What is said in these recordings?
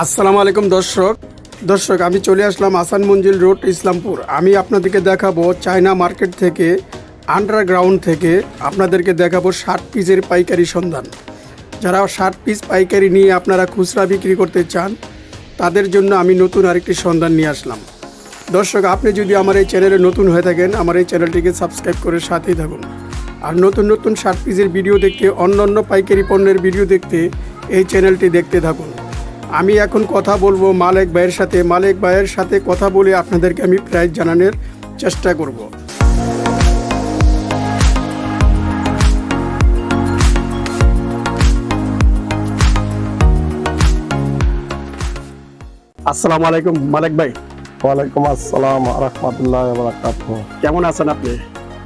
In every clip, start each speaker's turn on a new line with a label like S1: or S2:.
S1: আসসালামু আলাইকুম, দর্শক। দর্শক, আমি চলে আসলাম আসান মঞ্জিল রোড, ইসলামপুর। আমি আপনাদেরকে দেখাবো চায়না মার্কেট থেকে, আন্ডারগ্রাউন্ড থেকে আপনাদেরকে দেখাবো ষাট পিসের পাইকারি সন্ধান। যারা ষাট পিস পাইকারি নিয়ে আপনারা খুচরা বিক্রি করতে চান, তাদের জন্য আমি নতুন আরেকটি সন্ধান নিয়ে আসলাম। দর্শক, আপনি যদি আমার এই চ্যানেলে নতুন হয়ে থাকেন, আমার এই চ্যানেলটিকে সাবস্ক্রাইব করে সাথেই থাকুন। আর নতুন নতুন ষাট পিসের ভিডিও দেখতে অন্য অন্য পাইকারি পণ্যের ভিডিও দেখতে, এই চ্যানেলটি দেখতে থাকুন। আমি এখন কথা বলব মালেক ভাইয়ের সাথে। মালেক ভাইয়ের সাথে কথা বলে আপনাদেরকে আমি প্রাইস জানানোর চেষ্টা করব। আসসালামু আলাইকুম মালেক ভাই।
S2: ওয়ালাইকুম আসসালাম রহমতুল্লাহ বারাকাতুহ।
S1: কেমন আছেন আপনি?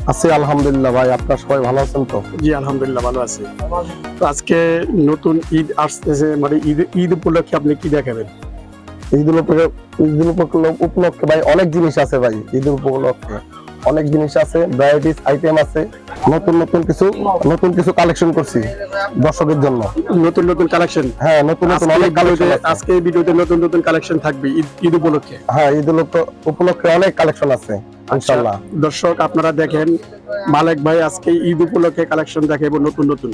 S2: আছি আলহামদুলিল্লাহ ভাই। আপনার সবাই ভালো আছেন তো?
S1: জি আলহামদুলিল্লাহ ভালো আছি। তো আজকে নতুন ঈদ আসতেছে মানে ঈদ ঈদ উপলক্ষে আপনি কি দেখাবেন?
S2: ঈদ উপলক্ষে ঈদ উপলক্ষে- উপলক্ষে ভাই অনেক জিনিস আছে ভাই ঈদ উপলক্ষে। অনেক জিনিস আছে ভ্যারাইটিস আইটেম আছে। নতুন নতুন কিছু নতুন কিছু কালেকশন করছি দর্শকের জন্য।
S1: নতুন নতুন কালেকশন
S2: হ্যাঁ নতুন নতুন অনেক কালেকশন
S1: আজকে এই ভিডিওতে নতুন নতুন কালেকশন থাকবে ঈদ উপলক্ষে।
S2: হ্যাঁ ঈদ উপলক্ষে অনেক কালেকশন আছে ইনশাআল্লাহ।
S1: দর্শক আপনারা দেখেন মালেক ভাই আজকে ঈদ উপলক্ষে কালেকশন দেখাবো নতুন নতুন।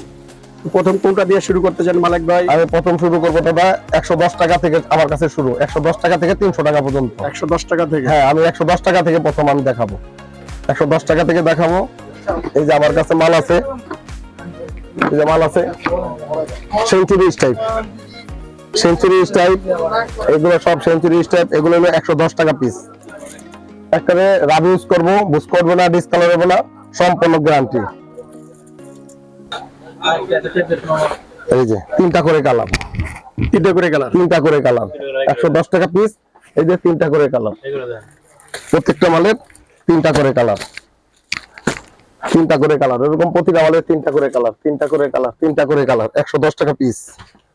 S1: প্রথম কোনটা দিয়ে শুরু করতে চান মালেক ভাই?
S2: আমি প্রথম শুরু করব দাদা একশো দশ টাকা থেকে আমার কাছে শুরু। একশো দশ টাকা থেকে তিনশো টাকা পর্যন্ত।
S1: একশো দশ টাকা থেকে?
S2: হ্যাঁ আমি একশো দশ টাকা থেকে প্রথম আমি দেখাবো। একশো দশ টাকা থেকে দেখাবো। এই যে আমার কাছে মাল আছে। এই যে মাল আছে। সেঞ্চুরি টাইপ সেঞ্চুরি টাইপ এগুলো সব সেঞ্চুরি টাইপ এগুলো হলো একশো দশ টাকা পিস একবারে রাব ইউজ করব বুঝ করব না ডিসকালার হবে না সম্পূর্ণ গ্যারান্টি এই যে তিনটা করে কালার
S1: তিনটা করে কালার
S2: তিনটা করে কালার একশো দশ টাকা পিস এই যে তিনটা করে কালার প্রত্যেকটা মালের তিনটা করে কালার তিনটা করে কালার এরকম প্রতিটা মালের তিনটা করে কালার তিনটা করে কালার তিনটা করে কালার একশো দশ টাকা পিস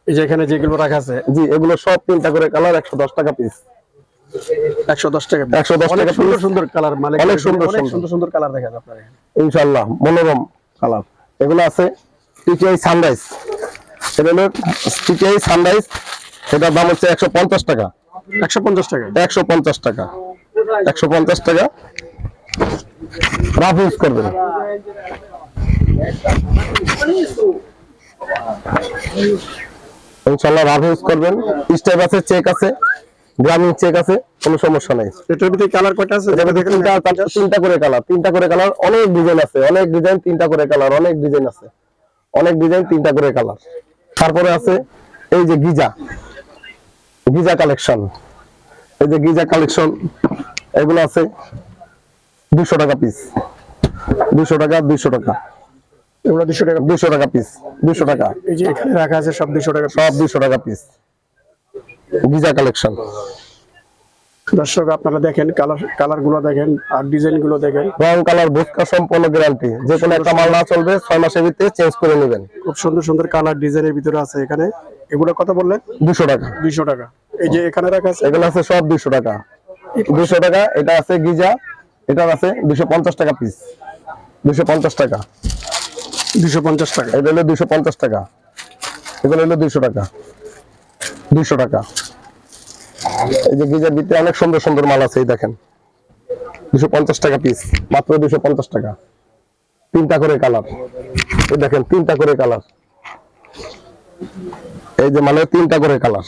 S1: এই যে এখানে যেগুলো রাখা আছে?
S2: জি এগুলো সব তিনটা করে কালার একশো দশ টাকা পিস
S1: একশো দশ টাকা
S2: 110
S1: অনেক
S2: টাকা
S1: সুন্দর সুন্দর কালার মালিক
S2: অনেক সুন্দর সুন্দর।
S1: সুন্দর। সুন্দর কালার দেখা যায় আপনার
S2: ইনশাল্লাহ মনোরম কালার এগুলো আছে টিটিআই সানরাইজ এটা হলো টিটিআই সানরাইজ এটার দাম হচ্ছে একশো পঞ্চাশ টাকা।
S1: একশো পঞ্চাশ টাকা।
S2: একশো পঞ্চাশ টাকা। একশো পঞ্চাশ টাকা। রাফ ইউজ করবেন। ইনশাল্লাহ রাফ ইউজ করবেন। স্টেপ আছে চেক আছে গ্রামীণ চেক আছে কোনো সমস্যা নাই।
S1: এটার ভিতরে কালার কয়টা আছে?
S2: এটার মধ্যে তিনটা তিনটা করে কালার তিনটা করে কালার অনেক ডিজাইন আছে অনেক ডিজাইন তিনটা করে কালার অনেক ডিজাইন আছে। অনেক ডিজাইন তিনটা করে কালার। তারপরে আছে এই যে গিজা। Giza collection. এই যে গিজা কালেকশন এগুলো আছে। দুশো টাকা পিস দুশো টাকা দুশো টাকা।
S1: এগুলো দুশো টাকা
S2: দুশো টাকা পিস দুশো টাকা।
S1: এই যে এখানে রাখা আছে সব দুশো টাকা
S2: সব দুশো টাকা পিস গিজা কালেকশন
S1: দর্শক আপনারা দেখেন কালার কালারগুলো দেখেন আর ডিজাইনগুলো দেখেন।
S2: রং কালার ভুটকা সম্পূর্ণ গ্যারান্টি যে কোনো একটা মাল না চলবে ছয় মাসের ভিতরে চেঞ্জ করে নেবেন।
S1: খুব সুন্দর সুন্দর কালার ডিজাইনের ভিতরে আছে এখানে। এগুলো কত বললেন?
S2: দুশো টাকা।
S1: দুইশো টাকা। এই যে এখানে রাখা আছে?
S2: এগুলো আছে সব দুশো টাকা। দুশো টাকা এটা আছে গিজা। এটা আছে দুশো পঞ্চাশ টাকা পিস দুশো পঞ্চাশ টাকা।
S1: দুশো পঞ্চাশ টাকা।
S2: এটা হলো দুশো পঞ্চাশ টাকা। এগুলো হলো দুশো টাকা। দুশো টাকা। এই যে গিজার ভিতরে অনেক সুন্দর সুন্দর মাল আছে এই দেখেন। দুশো পঞ্চাশ টাকা পিস মাত্র দুশো পঞ্চাশ টাকা। তিনটা করে কালার। এই দেখেন তিনটা করে কালার। এই যে মানে তিনটা করে কালার।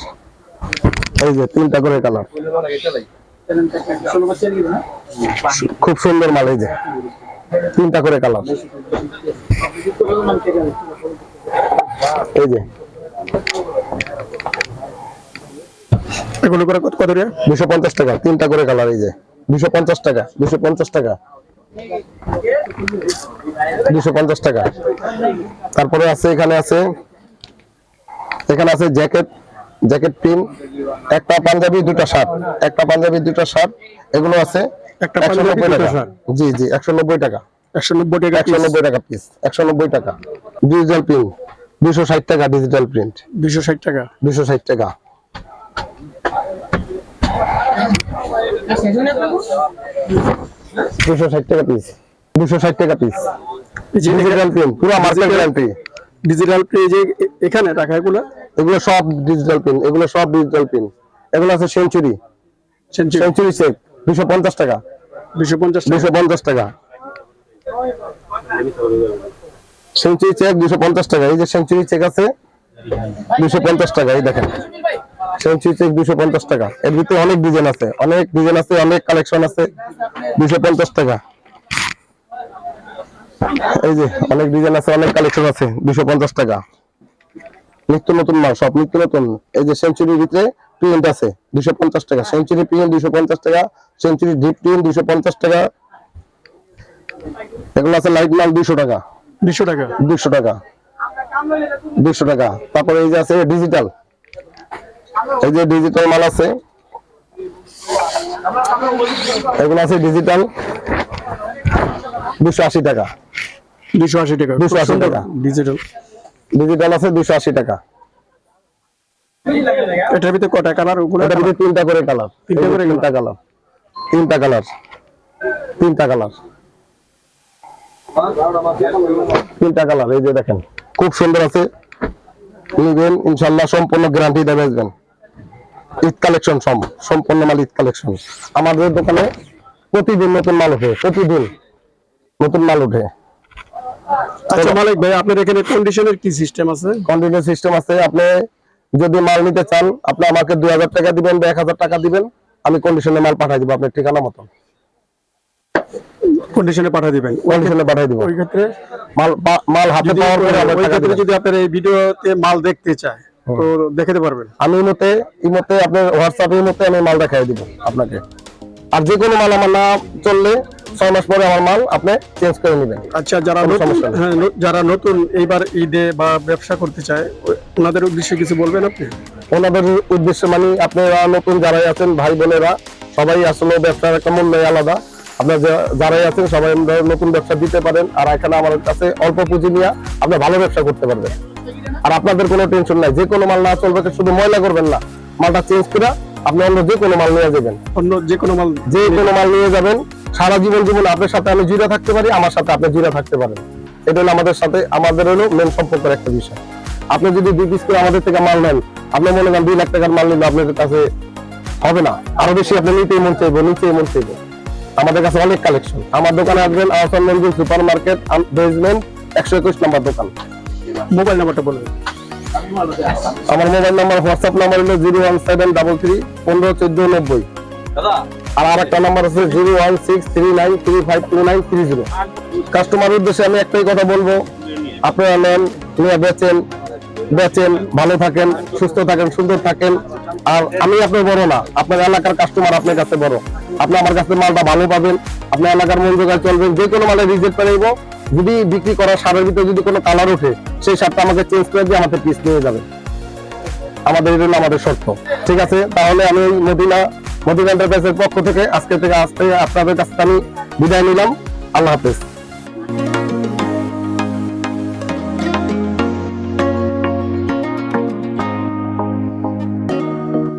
S2: এই যে তিনটা করে কালার। খুব সুন্দর মাল এই যে। তিনটা করে কালার। এই যে।
S1: এগুলো করে কত কত রে
S2: দুশো পঞ্চাশ টাকা তিনটা করে কালার এই যে। দুশো পঞ্চাশ টাকা দুশো পঞ্চাশ টাকা। দুশো পঞ্চাশ টাকা। তারপরে আছে এখানে আছে এখানে আছে জ্যাকেট। জ্যাকেট পিন একটা পাঞ্জাবি দুটা শার্ট। একটা পাঞ্জাবি দুটা শার্ট এগুলো আছে
S1: একটা পাঞ্জাবি, দুটো
S2: টাকা।
S1: শার্ট।
S2: জি জি একশো নব্বই টাকা।
S1: একশো নব্বই টাকা
S2: একশো নব্বই টাকা পিস একশো নব্বই টাকা। ডিজিটাল প্রিন্ট দুশো ষাট টাকা ডিজিটাল প্রিন্ট
S1: দুশো ষাট টাকা।
S2: দুশো ষাট টাকা। দুশো ষাট টাকা পিস দুশো ষাট টাকা পিস ডিজিটাল প্রিন্ট পুরো মার্কেট গ্যারান্টি
S1: ডিজিটাল যে এখানে রাখা এগুলো
S2: এগুলো সব ডিজিটাল পিন এগুলো সব ডিজিটাল পিন এগুলো আছে সেঞ্চুরি
S1: সেঞ্চুরি
S2: চেক দুশো পঞ্চাশ টাকা।
S1: দুশো পঞ্চাশ টাকা।
S2: দুশো পঞ্চাশ টাকা। সেঞ্চুরি চেক দুশো পঞ্চাশ টাকা। এই যে সেঞ্চুরি চেক আছে দুশো পঞ্চাশ টাকা এই দেখেন। সেঞ্চুরি চেক দুশো পঞ্চাশ টাকা। এর ভিতরে অনেক ডিজাইন আছে। অনেক ডিজাইন আছে অনেক কালেকশন আছে। দুশো পঞ্চাশ টাকা। এই যে অনেক ডিজাইন আছে অনেক কালেকশন আছে দুশো পঞ্চাশ টাকা। নিত্য নতুন মাল সব নিত্য নতুন এই যে সেঞ্চুরির ভিতরে প্রিন্ট আছে দুশো পঞ্চাশ টাকা। সেঞ্চুরি প্রিন্ট দুশো পঞ্চাশ টাকা সেঞ্চুরি ডিপ প্রিন্ট দুশো পঞ্চাশ টাকা। এগুলো আছে লাইট মাল দুশো টাকা।
S1: দুশো টাকা।
S2: দুশো টাকা। দুশো টাকা। তারপরে এই যে আছে ডিজিটাল এই যে ডিজিটাল মাল আছে। এগুলো আছে ডিজিটাল দুশো আশি টাকা।
S1: দুশো আশি টাকা।
S2: 280 টাকা।
S1: ডিজিটাল
S2: ডিজিটাল আছে দুশো আশি টাকা।
S1: এটার ভিতরে কটা কালার ওগুলো
S2: এটার ভিতরে তিনটা করে কালার
S1: তিনটা করে
S2: তিনটা কালার তিনটা কালার তিনটা কালার তিনটা কালার এই যে দেখেন খুব সুন্দর আছে। নিবেন ইনশাল্লাহ সম্পূর্ণ গ্যারান্টি দিয়ে বেচবেন ঈদ কালেকশন সম সম্পূর্ণ মাল ঈদ কালেকশন আমাদের দোকানে প্রতিদিন নতুন মাল ওঠে প্রতিদিন নতুন মাল ওঠে।
S1: আচ্ছা মালিক ভাই আপনার এখানে কন্ডিশনের কি সিস্টেম আছে?
S2: কন্টিনিউ সিস্টেম আছে আপনি যদি মাল নিতে চান আপনি আমাকে দুই হাজার টাকা দিবেন বা এক হাজার টাকা দিবেন আমি কন্ডিশনে মাল পাঠাই দিব আপনার ঠিকানা মতন।
S1: কন্ডিশনে পাঠিয়ে দিবেন।
S2: কন্ডিশনে পাঠাই দিব।
S1: ওই ক্ষেত্রে
S2: মাল মাল হাতে পাওয়ার পরে
S1: ওই
S2: টাকা
S1: ক্ষেত্রে। যদি আপনার এই ভিডিওতে মাল দেখতে চায় তো দেখাতে পারবেন।
S2: আমি ইমোতে ইমোতে আপনার হোয়াটসঅ্যাপে ইমোতে আমি মাল দেখাই দিব আপনাকে। আর যে কোনো মাল আমার না চললে ছয় মাস পরে আমার মাল আপনি চেঞ্জ করে নেবেন।
S1: আচ্ছা যারা নতুন। হ্যাঁ, যারা নতুন এইবার ঈদে বা ব্যবসা করতে চায় ওনাদের উদ্দেশ্যে কিছু বলবেন আপনি?
S2: ওনাদের উদ্দেশ্যে মানে আপনারা নতুন যারাই আছেন ভাই বোনেরা সবাই আসলে ব্যবসার একটা মূল্য আলাদা। আপনার যারাই আছেন সবাই নতুন ব্যবসা দিতে পারেন। আর এখানে আমার কাছে অল্প পুঁজি নিয়ে আপনি ভালো ব্যবসা করতে পারবেন। আর আপনাদের কোনো টেনশন নাই। যে কোনো মাল না চলবে শুধু ময়লা করবেন না। মালটা চেঞ্জ করে আপনি অন্য যে কোনো মাল নিয়ে যাবেন।
S1: অন্য যে কোনো মাল
S2: যে কোনো মাল নিয়ে যাবেন। সারা জীবন জীবন আপনার সাথে আমি জিরা থাকতে পারি আমার সাথে আপনি জিরা থাকতে পারেন। এটা হলো আমাদের সাথে আমাদের হলো মেন সম্পর্কের একটা বিষয়। আপনি যদি দুই পিস করে আমাদের থেকে মাল নেন আপনি মনে করেন দুই লাখ টাকার মাল নিলে আপনাদের কাছে হবে না। আরও বেশি আপনি নিতেই মন চাইব নিতেই মন চাইব। আমাদের কাছে অনেক কালেকশন আমার দোকানে আসবেন Ahsan Manzur super market basement একশো একুশ নম্বর দোকান।
S1: মোবাইল নাম্বারটা বলবেন
S2: আমার মোবাইল নাম্বার হোয়াটসঅ্যাপ নাম্বার হলো zero one seven double three পনেরো চোদ্দ নব্বই। আর আরেকটা নাম্বার আছে zero one six three nine three five two nine three zero উদ্দেশ্যে আমি একটাই কথা বলব, আপনারা নেন, নিয়ে বেচেন বেচেন, ভালো থাকেন, সুস্থ থাকেন, সুন্দর থাকেন। আর আমি আপনার বড় না, আপনার এলাকার কাস্টমার আপনার কাছে বড়। আপনি আমার কাছে মালটা ভালো পাবেন এলাকার মন জোগাড় চলবেন, যে কোনো মালে রিজেক্ট পেয়ে যদি বিক্রি করার সারের ভিতরে যদি কোনো কালার ওঠে, সেই সারটা আমাকে চেঞ্জ করে দিয়ে আমাকে পিস নিয়ে যাবে। আমাদের হলো আমাদের শর্ত। ঠিক আছে? তাহলে আমি মদিনা মদিনা এন্টারপ্রাইজের পক্ষ থেকে আজকে থেকে আজকে আপনাদের কাছে আমি বিদায় নিলাম। আল্লাহ হাফেজ।